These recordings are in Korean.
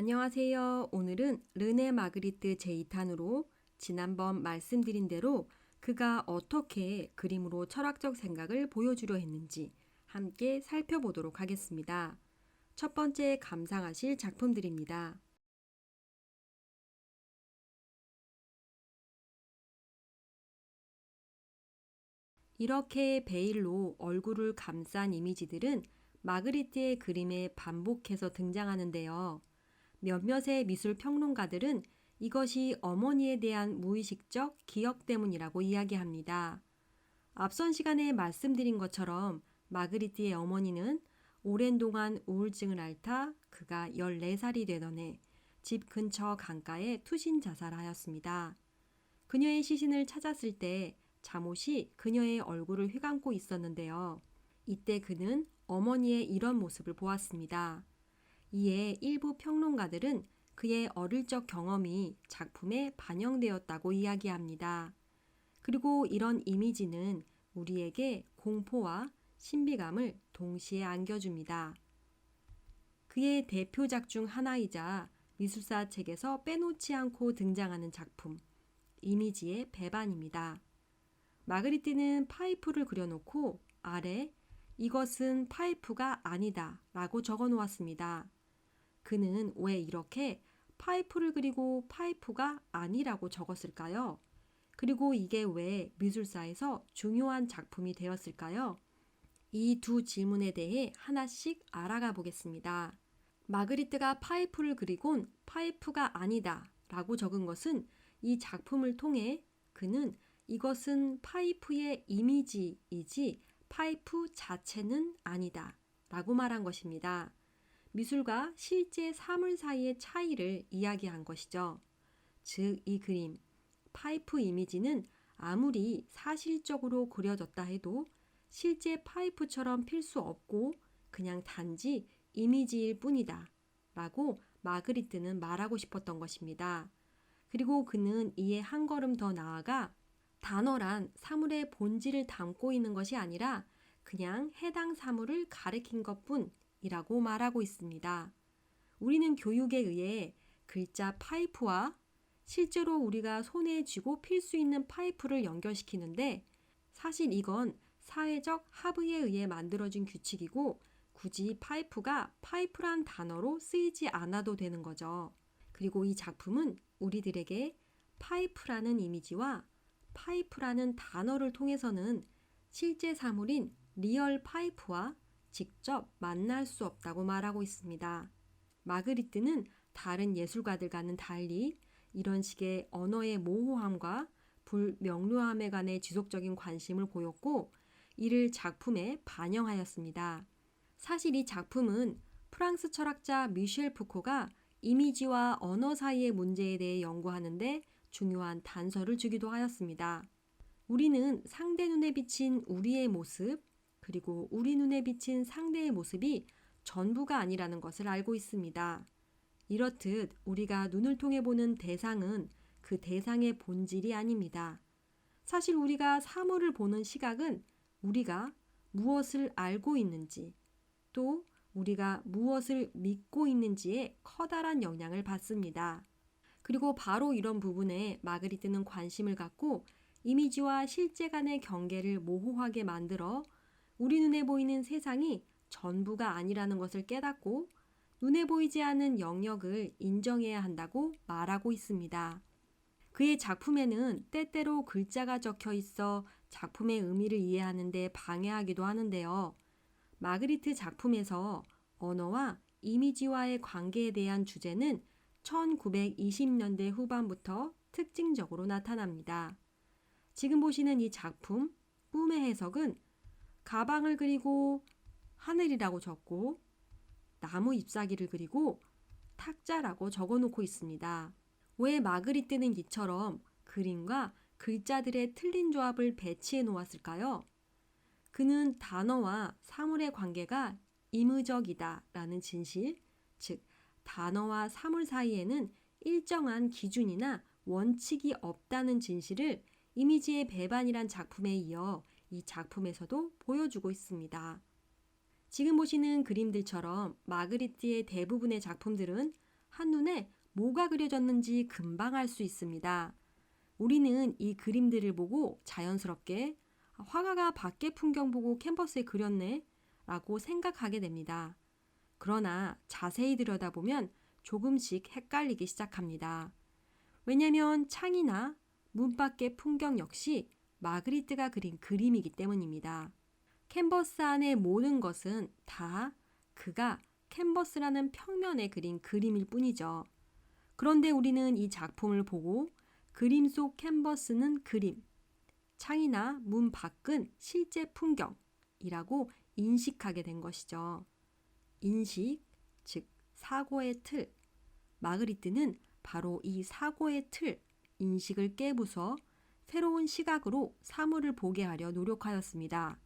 안녕하세요. 오늘은 르네 마그리트 제2탄으로 지난번 말씀드린 대로 그가 어떻게 그림으로 철학적 생각을 보여주려 했는지 함께 살펴보도록 하겠습니다. 첫 번째 감상하실 작품들입니다. 이렇게 베일로 얼굴을 감싼 이미지들은 마그리트의 그림에 반복해서 등장하는데요. 몇몇의 미술 평론가들은 이것이 어머니에 대한 무의식적 기억 때문이라고 이야기합니다. 앞선 시간에 말씀드린 것처럼 마그리트의 어머니는 오랜 동안 우울증을 앓다 그가 14살이 되던 해 집 근처 강가에 투신 자살하였습니다. 그녀의 시신을 찾았을 때 잠옷이 그녀의 얼굴을 휘감고 있었는데요. 이때 그는 어머니의 이런 모습을 보았습니다. 이에 일부 평론가들은 그의 어릴 적 경험이 작품에 반영되었다고 이야기합니다. 그리고 이런 이미지는 우리에게 공포와 신비감을 동시에 안겨줍니다. 그의 대표작 중 하나이자 미술사 책에서 빼놓지 않고 등장하는 작품, 이미지의 배반입니다. 마그리트는 파이프를 그려놓고 아래 이것은 파이프가 아니다 라고 적어 놓았습니다. 그는 왜 이렇게 파이프를 그리고 파이프가 아니라고 적었을까요? 그리고 이게 왜 미술사에서 중요한 작품이 되었을까요? 이 두 질문에 대해 하나씩 알아가 보겠습니다. 마그리트가 파이프를 그리곤 파이프가 아니다 라고 적은 것은 이 작품을 통해 그는 이것은 파이프의 이미지이지 파이프 자체는 아니다 라고 말한 것입니다. 미술과 실제 사물 사이의 차이를 이야기한 것이죠. 즉, 이 그림, 파이프 이미지는 아무리 사실적으로 그려졌다 해도 실제 파이프처럼 필 수 없고 그냥 단지 이미지일 뿐이다. 라고 마그리트는 말하고 싶었던 것입니다. 그리고 그는 이에 한 걸음 더 나아가 단어란 사물의 본질을 담고 있는 것이 아니라 그냥 해당 사물을 가리킨 것 뿐 이라고 말하고 있습니다. 우리는 교육에 의해 글자 파이프와 실제로 우리가 손에 쥐고 필 수 있는 파이프를 연결시키는데 사실 이건 사회적 합의에 의해 만들어진 규칙이고 굳이 파이프가 파이프란 단어로 쓰이지 않아도 되는 거죠. 그리고 이 작품은 우리들에게 파이프라는 이미지와 파이프라는 단어를 통해서는 실제 사물인 리얼 파이프와 직접 만날 수 없다고 말하고 있습니다. 마그리트는 다른 예술가들과는 달리 이런 식의 언어의 모호함과 불명료함에 관해 지속적인 관심을 보였고 이를 작품에 반영하였습니다. 사실 이 작품은 프랑스 철학자 미셸 푸코가 이미지와 언어 사이의 문제에 대해 연구하는데 중요한 단서를 주기도 하였습니다. 우리는 상대 눈에 비친 우리의 모습, 그리고 우리 눈에 비친 상대의 모습이 전부가 아니라는 것을 알고 있습니다. 이렇듯 우리가 눈을 통해 보는 대상은 그 대상의 본질이 아닙니다. 사실 우리가 사물을 보는 시각은 우리가 무엇을 알고 있는지 또 우리가 무엇을 믿고 있는지에 커다란 영향을 받습니다. 그리고 바로 이런 부분에 마그리트는 관심을 갖고 이미지와 실제 간의 경계를 모호하게 만들어 우리 눈에 보이는 세상이 전부가 아니라는 것을 깨닫고 눈에 보이지 않는 영역을 인정해야 한다고 말하고 있습니다. 그의 작품에는 때때로 글자가 적혀 있어 작품의 의미를 이해하는데 방해하기도 하는데요. 마그리트 작품에서 언어와 이미지와의 관계에 대한 주제는 1920년대 후반부터 특징적으로 나타납니다. 지금 보시는 이 작품, 꿈의 해석은 가방을 그리고 하늘이라고 적고 나무 잎사귀를 그리고 탁자라고 적어 놓고 있습니다. 왜 마그리트는 이처럼 그림과 글자들의 틀린 조합을 배치해 놓았을까요? 그는 단어와 사물의 관계가 임의적이다 라는 진실, 즉, 단어와 사물 사이에는 일정한 기준이나 원칙이 없다는 진실을 이미지의 배반이란 작품에 이어 이 작품에서도 보여주고 있습니다. 지금 보시는 그림들처럼 마그리트의 대부분의 작품들은 한눈에 뭐가 그려졌는지 금방 알 수 있습니다. 우리는 이 그림들을 보고 자연스럽게 아, 화가가 밖의 풍경 보고 캔버스에 그렸네 라고 생각하게 됩니다. 그러나 자세히 들여다보면 조금씩 헷갈리기 시작합니다. 왜냐면 창이나 문 밖의 풍경 역시 마그리트가 그린 그림이기 때문입니다. 캔버스 안의 모든 것은 다 그가 캔버스라는 평면에 그린 그림일 뿐이죠. 그런데 우리는 이 작품을 보고 그림 속 캔버스는 그림, 창이나 문 밖은 실제 풍경이라고 인식하게 된 것이죠. 인식, 즉 사고의 틀. 마그리트는 바로 이 사고의 틀, 인식을 깨부숴 새로운 시각으로 사물을 보게 하려 노력하였습니다.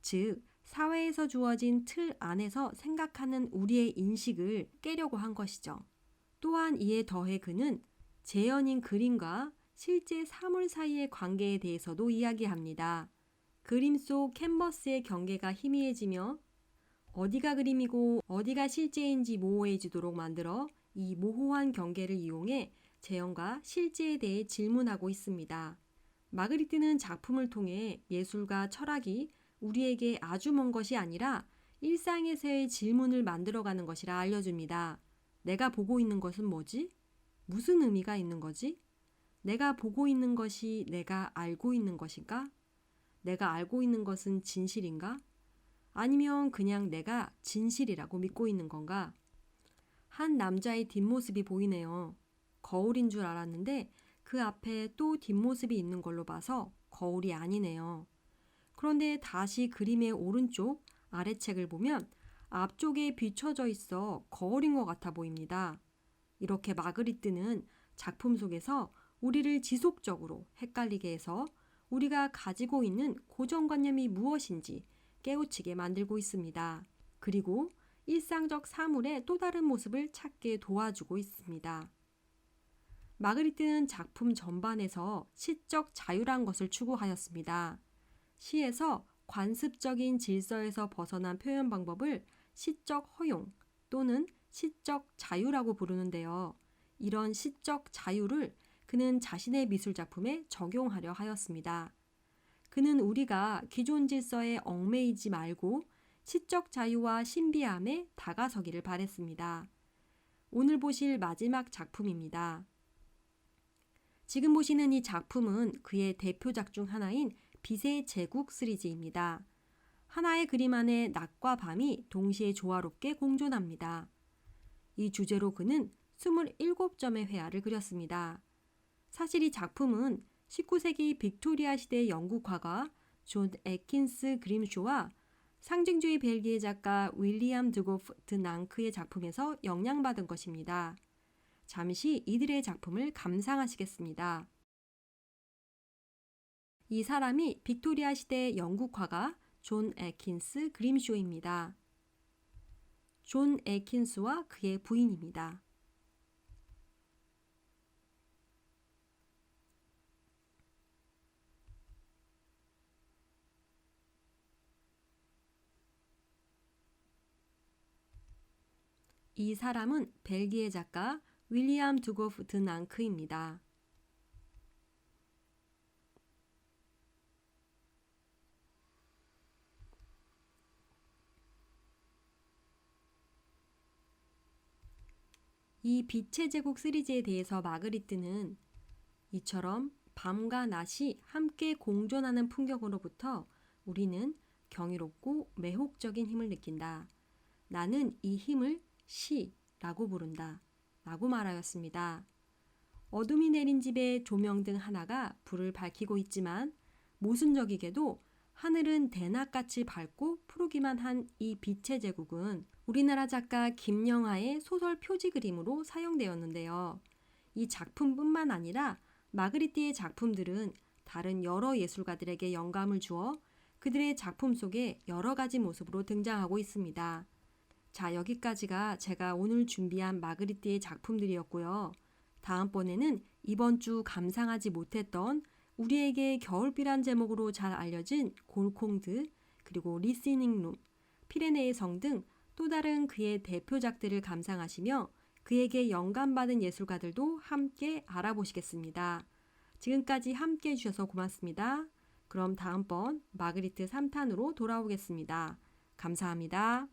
즉, 사회에서 주어진 틀 안에서 생각하는 우리의 인식을 깨려고 한 것이죠. 또한 이에 더해 그는 재현인 그림과 실제 사물 사이의 관계에 대해서도 이야기합니다. 그림 속 캔버스의 경계가 희미해지며 어디가 그림이고 어디가 실제인지 모호해지도록 만들어 이 모호한 경계를 이용해 재현과 실제에 대해 질문하고 있습니다. 마그리트는 작품을 통해 예술과 철학이 우리에게 아주 먼 것이 아니라 일상에서의 질문을 만들어가는 것이라 알려줍니다. 내가 보고 있는 것은 뭐지? 무슨 의미가 있는 거지? 내가 보고 있는 것이 내가 알고 있는 것인가? 내가 알고 있는 것은 진실인가? 아니면 그냥 내가 진실이라고 믿고 있는 건가? 한 남자의 뒷모습이 보이네요. 거울인 줄 알았는데 그 앞에 또 뒷모습이 있는 걸로 봐서 거울이 아니네요. 그런데 다시 그림의 오른쪽 아래 책을 보면 앞쪽에 비춰져 있어 거울인 것 같아 보입니다. 이렇게 마그리트는 작품 속에서 우리를 지속적으로 헷갈리게 해서 우리가 가지고 있는 고정관념이 무엇인지 깨우치게 만들고 있습니다. 그리고 일상적 사물의 또 다른 모습을 찾게 도와주고 있습니다. 마그리트는 작품 전반에서 시적 자유란 것을 추구하였습니다. 시에서 관습적인 질서에서 벗어난 표현 방법을 시적 허용 또는 시적 자유라고 부르는데요. 이런 시적 자유를 그는 자신의 미술 작품에 적용하려 하였습니다. 그는 우리가 기존 질서에 얽매이지 말고 시적 자유와 신비함에 다가서기를 바랬습니다. 오늘 보실 마지막 작품입니다. 지금 보시는 이 작품은 그의 대표작 중 하나인 빛의 제국 시리즈입니다. 하나의 그림 안에 낮과 밤이 동시에 조화롭게 공존합니다. 이 주제로 그는 27점의 회화를 그렸습니다. 사실 이 작품은 19세기 빅토리아 시대 영국 화가 존 에킨스 그림쇼와 상징주의 벨기에 작가 윌리엄 드고프 드 낭크의 작품에서 영향받은 것입니다. 잠시 이들의 작품을 감상하시겠습니다. 이 사람이 빅토리아 시대 영국 화가 존 에킨스 그림쇼입니다. 존 에킨스와 그의 부인입니다. 이 사람은 벨기에 작가 윌리엄 두고프 드 낭크입니다. 이 빛의 제국 시리즈에 대해서 마그리트는 이처럼 밤과 낮이 함께 공존하는 풍경으로부터 우리는 경이롭고 매혹적인 힘을 느낀다. 나는 이 힘을 시라고 부른다. 라고 말하였습니다. 어둠이 내린 집에 조명등 하나가 불을 밝히고 있지만 모순적이게도 하늘은 대낮같이 밝고 푸르기만 한 이 빛의 제국은 우리나라 작가 김영하의 소설 표지 그림으로 사용되었는데요. 이 작품뿐만 아니라 마그리티의 작품들은 다른 여러 예술가들에게 영감을 주어 그들의 작품 속에 여러 가지 모습으로 등장하고 있습니다. 자, 여기까지가 제가 오늘 준비한 마그리티의 작품들이었고요. 다음번에는 이번 주 감상하지 못했던 우리에게 겨울비란 제목으로 잘 알려진 골콩드, 그리고 리스닝룸, 피레네의 성 등 또 다른 그의 대표작들을 감상하시며 그에게 영감받은 예술가들도 함께 알아보시겠습니다. 지금까지 함께 해주셔서 고맙습니다. 그럼 다음번 마그리트 3탄으로 돌아오겠습니다. 감사합니다.